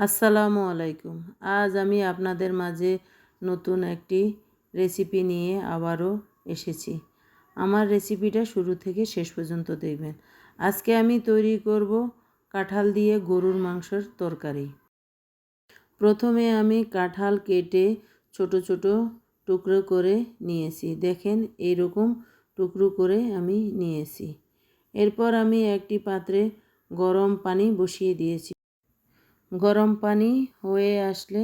আসসালামু আলাইকুম। আজ আমি আপনাদের মাঝে নতুন একটি রেসিপি নিয়ে আবারও এসেছি। আমার রেসিপিটা শুরু থেকে শেষ পর্যন্ত দেখবেন। আজকে আমি তৈরি করব কাঁঠাল দিয়ে গরুর মাংসের তরকারি। প্রথমে আমি কাঁঠাল কেটে ছোট ছোট টুকরো করে নিয়েছি। দেখেন এইরকম টুকরো করে আমি নিয়েছি। এরপর আমি একটি পাত্রে গরম পানি বসিয়ে দিয়েছি। গরম পানি হয়ে আসলে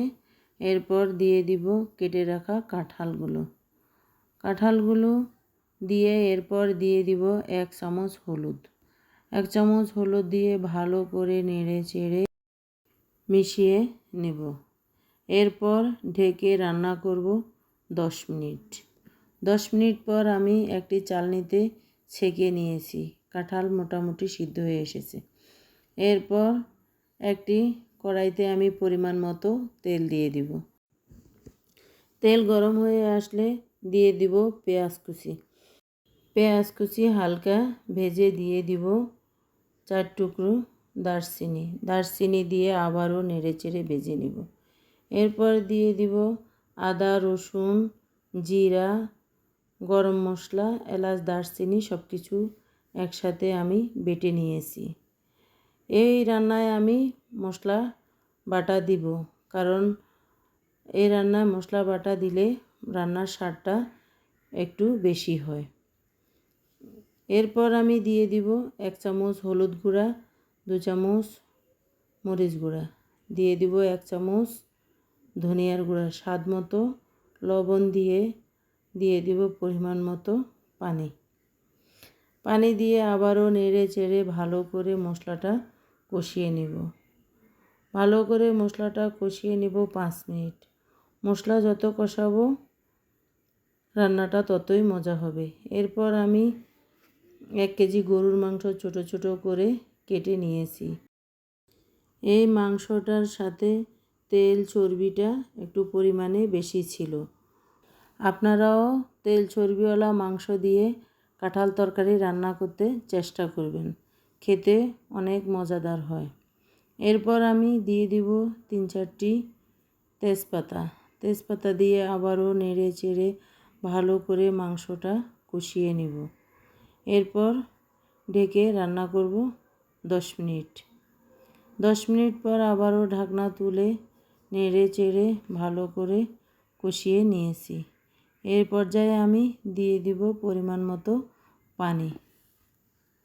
এরপর দিয়ে দিব কেটে রাখা কাঁঠালগুলো। কাঁঠালগুলো দিয়ে এরপর দিয়ে দিব এক চামচ হলুদ। এক চামচ হলুদ দিয়ে ভালো করে নেড়ে চেড়ে মিশিয়ে নেব। এরপর ঢেকে রান্না করব দশ মিনিট। দশ মিনিট পর আমি একটি চালনিতে ছেঁকে নিয়েছি। কাঁঠাল মোটামুটি সিদ্ধ হয়ে এসেছে। এরপর একটি কড়াইতে আমি পরিমাণ মতো তেল দিয়ে দিব। তেল গরম হয়ে আসলে দিয়ে দিব পেঁয়াজ কুচি। পেঁয়াজ কুচি হালকা ভেজে দিয়ে দিব চার টুকরো দারচিনি। দারচিনি দিয়ে আবারও নেড়ে চেড়ে ভেজে নিব। এরপর দিয়ে দিব আদা, রসুন, জিরা, গরম মশলা, এলাচ, দারচিনি সব কিছু একসাথে আমি বেটে নিয়েছি। এই রান্নায় আমি মশলা বাটা দিব, কারণ এই রান্নায় মশলা বাটা দিলে রান্নার স্বাদটা একটু বেশি হয়। এরপর আমি দিয়ে দিব এক চামচ হলুদ গুঁড়া, দু চামচ মরিচ গুঁড়া। দিয়ে দিব এক চামচ ধনিয়ার গুঁড়া, স্বাদ মতো লবণ দিয়ে দিয়ে দিব পরিমাণ মতো পানি। পানি দিয়ে আবারও নেড়ে চেড়ে ভালো করে মশলাটা কষিয়ে নেব। ভালো করে মশলাটা কষিয়ে নেব পাঁচ মিনিট। মশলা যত কষাবো, রান্নাটা ততই মজা হবে। এরপর আমি এক কেজি গরুর মাংস ছোট ছোট করে কেটে নিয়েছি। এই মাংসটার সাথে তেল চর্বিটা একটু পরিমাণে বেশি ছিল। আপনারাও তেল চর্বিওয়ালা মাংস দিয়ে কাঁঠাল তরকারি রান্না করতে চেষ্টা করবেন। খেতে অনেক মজাদার হয়। এরপর আমি দিয়ে দিব তিন চারটি তেজপাতা। তেজপাতা দিয়ে আবারও নেড়ে চেড়ে ভালো করে মাংসটা কষিয়ে নিব। এরপর ঢেকে রান্না করব দশ মিনিট। দশ মিনিট পর আবারও ঢাকনা তুলে নেড়ে চেড়ে ভালো করে কষিয়ে নিয়েছি। এর পর্যায়ে আমি দিয়ে দিব পরিমাণ মতো পানি।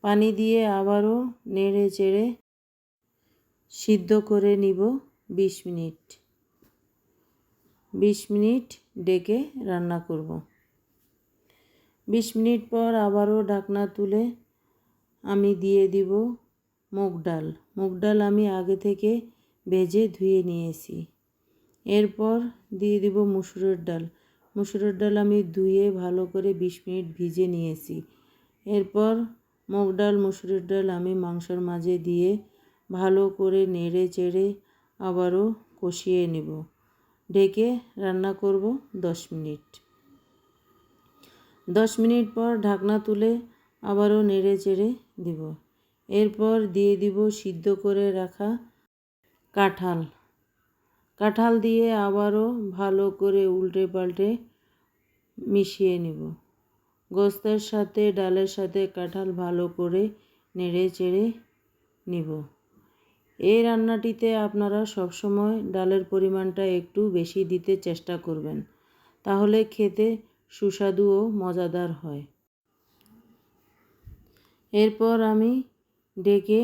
পানি দিয়ে আবারও নেড়ে চেড়ে সিদ্ধ করে নিব বিশ মিনিট। বিশ মিনিট ডেকে রান্না করব। বিশ মিনিট পর আবারও ঢাকনা তুলে আমি দিয়ে দিব মুগ ডাল। মুগ ডাল আমি আগে থেকে ভেজে ধুয়ে নিয়েছি। এরপর দিয়ে দিব মুসুরের ডাল। মুসুরের ডাল আমি ধুয়ে ভালো করে বিশ মিনিট ভিজে নিয়েছি। এরপর মুগ ডাল, মুসুরের ডাল আমি মাংসর মাঝে দিয়ে ভালো করে নেড়ে চেড়ে আবারও কষিয়ে নেব। ঢেকে রান্না করব দশ মিনিট। দশ মিনিট পর ঢাকনা তুলে আবারও নেড়ে চেড়ে দিব। এরপর দিয়ে দিব সিদ্ধ করে রাখা কাঁঠাল। কাঁঠাল দিয়ে আবারও ভালো করে উল্টে পাল্টে মিশিয়ে নেব। গোস্তের সাথে, ডালের সাথে কাঁঠাল ভালো করে নেড়ে চেড়ে নিব। এই রান্নাটিতে আপনারা সবসময় ডালের পরিমাণটা একটু বেশি দিতে চেষ্টা করবেন, তাহলে খেতে সুস্বাদু ও মজাদার হয়। এরপর আমি ডেকে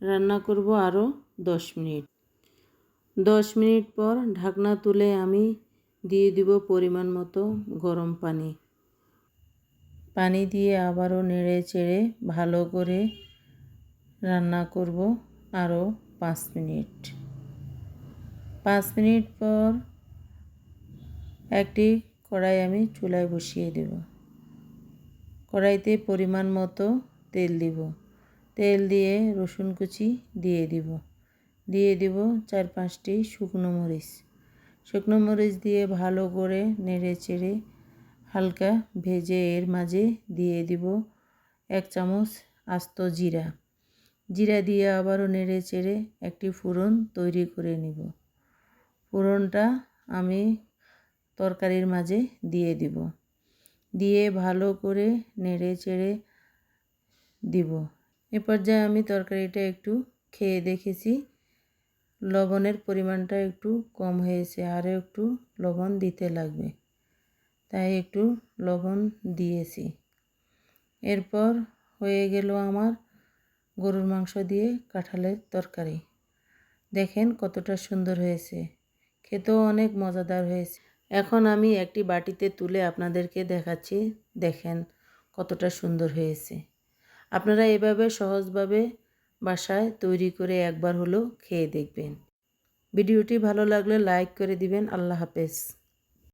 রান্না করব আরও দশ মিনিট। দশ মিনিট পর ঢাকনা তুলে আমি দিয়ে দিব পরিমাণ মতো গরম পানি। পানি দিয়ে আবারও নেড়ে চেড়ে ভালো করে রান্না করব আরও পাঁচ মিনিট। পাঁচ মিনিট পর একটি কড়াই আমি চুলায় বসিয়ে দেব। কড়াইতে পরিমাণ মতো তেল দিব। তেল দিয়ে রসুন কুচি দিয়ে দিব। দিয়ে দিব চার পাঁচটি শুকনো মরিচ। শুকনো মরিচ দিয়ে ভালো করে নেড়ে চেড়ে হালকা ভেজে এর মাঝে দিয়ে দিব এক চামচ আস্ত জিরা। জিরা দিয়ে আবারও নেড়ে চেড়ে একটি ফোড়ন তৈরি করে নিব। ফোড়নটা আমি তরকারির মাঝে দিয়ে দিব। দিয়ে ভালো করে নেড়ে চেড়ে দিব। এ পর্যায়ে আমি তরকারিটা একটু খেয়ে দেখেছি। লবণের পরিমাণটা একটু কম হয়েছে, আরও একটু লবণ দিতে লাগবে। তাই একটু লবণ দিয়েছি। এরপর হয়ে গেল আমার গরুর মাংস দিয়ে কাঁঠালের তরকারি। দেখেন কতটা সুন্দর হয়েছে। খেতেও অনেক মজাদার হয়েছে। এখন আমি একটি বাটিতে তুলে আপনাদেরকে দেখাচ্ছি। দেখেন কতটা সুন্দর হয়েছে। আপনারা এভাবে সহজভাবে বাসায় তৈরি করে একবার হলেও খেয়ে দেখবেন। ভিডিওটি ভালো লাগলে লাইক করে দিবেন। আল্লাহ হাফেজ।